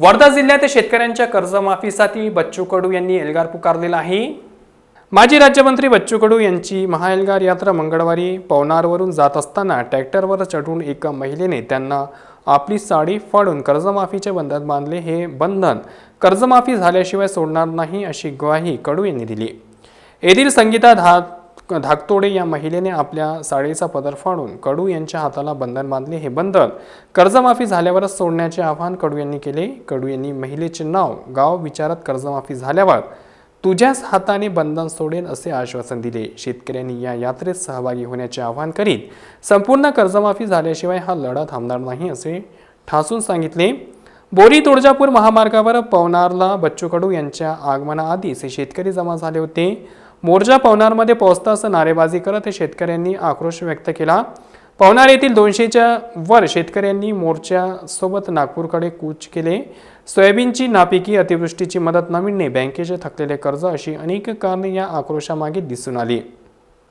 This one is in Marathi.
वर्धा जिल्ह्यात शेतकऱ्यांच्या कर्जमाफीसाठी बच्चू कडू यांनी एल्गार पुकारलेला आहे. माजी राज्यमंत्री बच्चू कडू यांची महाएल्गार यात्रा मंगळवारी पवनारवरून जात असताना ट्रॅक्टरवर चढून एका महिलेने त्यांना आपली साडी फाडून कर्जमाफीचे बंधन बांधले हे बंधन कर्जमाफी झाल्याशिवाय सोडणार नाही अशी ग्वाही कडू यांनी दिली. येथील संगीता धात धाकतोडे या महिलेने आपल्या साडीचा पदर फाडून कडू यांच्या हाताला बंधन बांधले हे बंधन कर्जमाफी झाल्यावरच सोडण्याचे आवाहन कडू यांनी केले. कडू यांनी महिलेचे नाव गाव विचारात कर्जमाफी झाल्यावर तुझ्याच हाताने बंधन सोडेन असे आश्वासन दिले. शेतकऱ्यांनी या यात्रेत सहभागी होण्याचे आवाहन करीत संपूर्ण कर्जमाफी झाल्याशिवाय हा लढा थांबणार नाही असे ठासून सांगितले. बोरी तुळजापूर महामार्गावर पवनारला बच्चू कडू यांच्या आगमनाआधीच हे शेतकरी जमा झाले होते. मोर्चा पवनारमध्ये पोहोचता असं नारेबाजी करत हे शेतकऱ्यांनी आक्रोश व्यक्त केला. पवनार येथील दोनशेच्या वर शेतकऱ्यांनी मोर्चासोबत नागपूरकडे कूच केले. सोयाबीनची नापिकी अतिवृष्टीची मदत न मिळणे बँकेचे थकलेले कर्ज अशी अनेक कारणे या आक्रोशामागे दिसून आली.